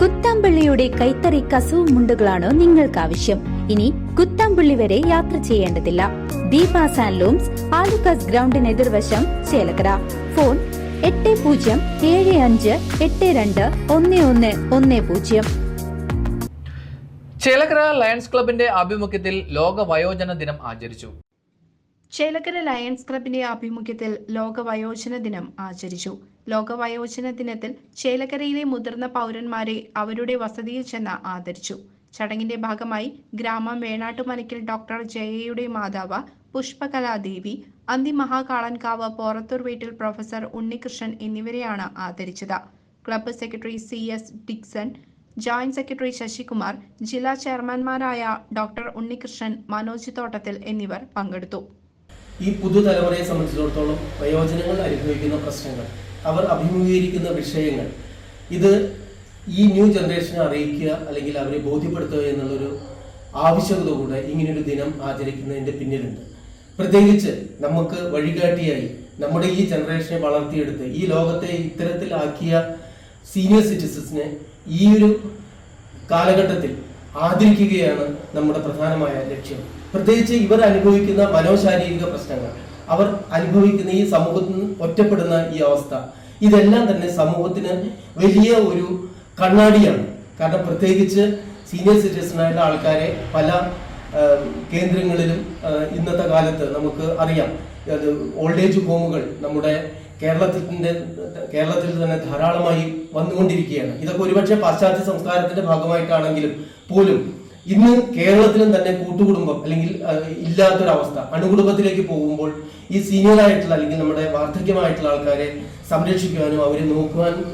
കുത്താമ്പള്ളിയുടെ കൈത്തറി കസവ് മുണ്ടുകളാണോ നിങ്ങൾക്ക് ആവശ്യം ഇനി കുത്താമ്പള്ളി വരെ യാത്ര ചെയ്യേണ്ടതില്ല. ദീപാസ് ആൻഡ് ലൂംസ് ആലുക്കാസ് ഗ്രൗണ്ടിന് എതിർവശം ചേലക്കര. ഫോൺ എട്ട് പൂജ്യം ഏഴ് അഞ്ച് എട്ട് രണ്ട് ഒന്ന് ഒന്ന് ഒന്ന് പൂജ്യം. ചേലക്കര ലയൺസ് ക്ലബിന്റെ ആഭിമുഖ്യത്തിൽ ലോക വയോജന ദിനം ആചരിച്ചു. ചേലക്കര ലയൺസ് ക്ലബിന്റെ ആഭിമുഖ്യത്തിൽ ലോക വയോജന ദിനം ആചരിച്ചു. ലോക വയോജന ദിനത്തിൽ ചേലക്കരയിലെ മുതിർന്ന പൗരന്മാരെ അവരുടെ വസതിയിൽ ചെന്ന് ആദരിച്ചു. ചടങ്ങിന്റെ ഭാഗമായി ഗ്രാമം വേണാട്ടുമനക്കിൽ ഡോക്ടർ ജയയുടെ മാതാവ് പുഷ്പകലാദേവി അന്തി മഹാകാളൻകാവ് പോറത്തൂർ വീട്ടിൽ പ്രൊഫസർ ഉണ്ണികൃഷ്ണൻ എന്നിവരെയാണ് ആദരിച്ചത്. Club secretary C S Dixon joint secretary Sasikumar ജില്ലാ ചെയർമാൻമാരായ ഡോക്ടർ ഉണ്ണികൃഷ്ണൻ മനോജ് തോട്ടത്തിൽ എന്നിവർ പങ്കെടുത്തു. ഈ പുതുതലമുറയെ സംബന്ധിച്ചിടത്തോളം വയോജനങ്ങൾ അനുഭവിക്കുന്ന പ്രശ്നങ്ങൾ അവർ അഭിമുഖീകരിക്കുന്ന വിഷയങ്ങൾ ഇത് ഈ ന്യൂ ജനറേഷനെ അറിയിക്കുക അല്ലെങ്കിൽ അവരെ ബോധ്യപ്പെടുത്തുക എന്നുള്ളൊരു ആവശ്യകത കൂടെ ഇങ്ങനൊരു ദിനം ആചരിക്കുന്നതിന്റെ പിന്നിലുണ്ട്. പ്രത്യേകിച്ച് നമുക്ക് വഴികാട്ടിയായി നമ്മുടെ ഈ ജനറേഷനെ വളർത്തിയെടുത്ത് ഈ ലോകത്തെ ഇത്തരത്തിലാക്കിയ സീനിയർ സിറ്റിസൻസിനെ ഈ ഒരു കാലഘട്ടത്തിൽ ആദരിക്കുകയാണ് നമ്മുടെ പ്രധാനമായ ലക്ഷ്യം. പ്രത്യേകിച്ച് ഇവർ അനുഭവിക്കുന്ന മനോശാരീരിക പ്രശ്നങ്ങൾ. അവർ അനുഭവിക്കുന്ന ഈ സമൂഹത്തിൽ ഒറ്റപ്പെടുന്ന ഈ അവസ്ഥ. ഇതെല്ലാം തന്നെ സമൂഹത്തിന് വലിയ ഒരു കണ്ണാടിയാണ്. കാരണം പ്രത്യേകിച്ച് സീനിയർ സിറ്റിസണായിട്ടുള്ള ആൾക്കാരെ പല കേന്ദ്രങ്ങളിലും ഇന്നത്തെ കാലത്ത് നമുക്ക് അറിയാം. അത് ഓൾഡ് ഏജ് ഹോമുകൾ നമ്മുടെ കേരളത്തിന്റെ കേരളത്തിൽ തന്നെ ധാരാളമായി വന്നുകൊണ്ടിരിക്കുകയാണ്. ഇതൊക്കെ ഒരുപക്ഷെ പാശ്ചാത്യ സംസ്കാരത്തിന്റെ ഭാഗമായിട്ടാണെങ്കിലും പോലും ഇന്ന് കേരളത്തിലും തന്നെ കൂട്ടുകുടുംബം അല്ലെങ്കിൽ ഇല്ലാത്തൊരവസ്ഥ അണുകുടുംബത്തിലേക്ക് പോകുമ്പോൾ ഈ സീനിയറായിട്ടുള്ള അല്ലെങ്കിൽ നമ്മുടെ വാർദ്ധക്യമായിട്ടുള്ള ആൾക്കാരെ സംരക്ഷിക്കുവാനും അവരെ നോക്കുവാനും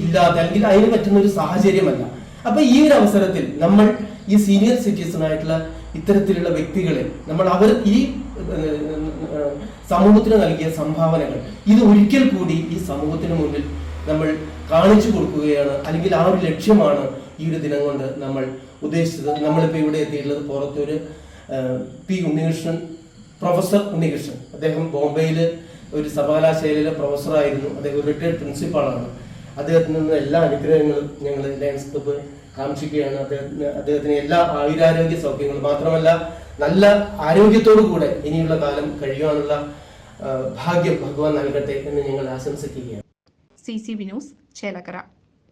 ഇല്ലാതെ അല്ലെങ്കിൽ അതിന് പറ്റുന്ന ഒരു സാഹചര്യമല്ല. അപ്പൊ ഈ ഒരു അവസരത്തിൽ നമ്മൾ ഈ സീനിയർ സിറ്റിസൺ ആയിട്ടുള്ള ഇത്തരത്തിലുള്ള വ്യക്തികളെ നമ്മൾ അവർ ഈ സമൂഹത്തിന് നൽകിയ സംഭാവനകൾ ഇത് ഒരിക്കൽ കൂടി ഈ സമൂഹത്തിന് മുന്നിൽ നമ്മൾ കാണിച്ചു കൊടുക്കുകയാണ്. അല്ലെങ്കിൽ ആ ഒരു ലക്ഷ്യമാണ് ഈ ഒരു ദിനം കൊണ്ട് നമ്മൾ ഉദ്ദേശിച്ചത്. നമ്മളിപ്പോൾ ഇവിടെ എത്തിയിട്ടുള്ളത് പുറത്തൊരു പി ഉണ്ണികൃഷ്ണൻ പ്രൊഫസർ ഉണ്ണികൃഷ്ണൻ. അദ്ദേഹം ബോംബെയിൽ ഒരു സർവകലാശാലയിലെ പ്രൊഫസറായിരുന്നു. അദ്ദേഹം റിട്ടയർഡ് പ്രിൻസിപ്പാളാണ് അദ്ദേഹത്തിൽ നിന്ന് എല്ലാ അനുഗ്രഹങ്ങളും ഞങ്ങൾ ലയൺസ് ക്ലബ്ബ് കാക്ഷിക്കുകയാണ്. അദ്ദേഹത്തിന് അദ്ദേഹത്തിന് എല്ലാ ആയുരാരോഗ്യ സൗഖ്യങ്ങളും മാത്രമല്ല നല്ല ആരോഗ്യത്തോടു കൂടെ ഇനിയുള്ള കാലം കഴിയുവാനുള്ള ഭാഗ്യം ഭഗവാൻ നൽകട്ടെ എന്ന് ഞങ്ങൾ ആശംസിക്കുകയാണ്. C C Vinos Chelakkara.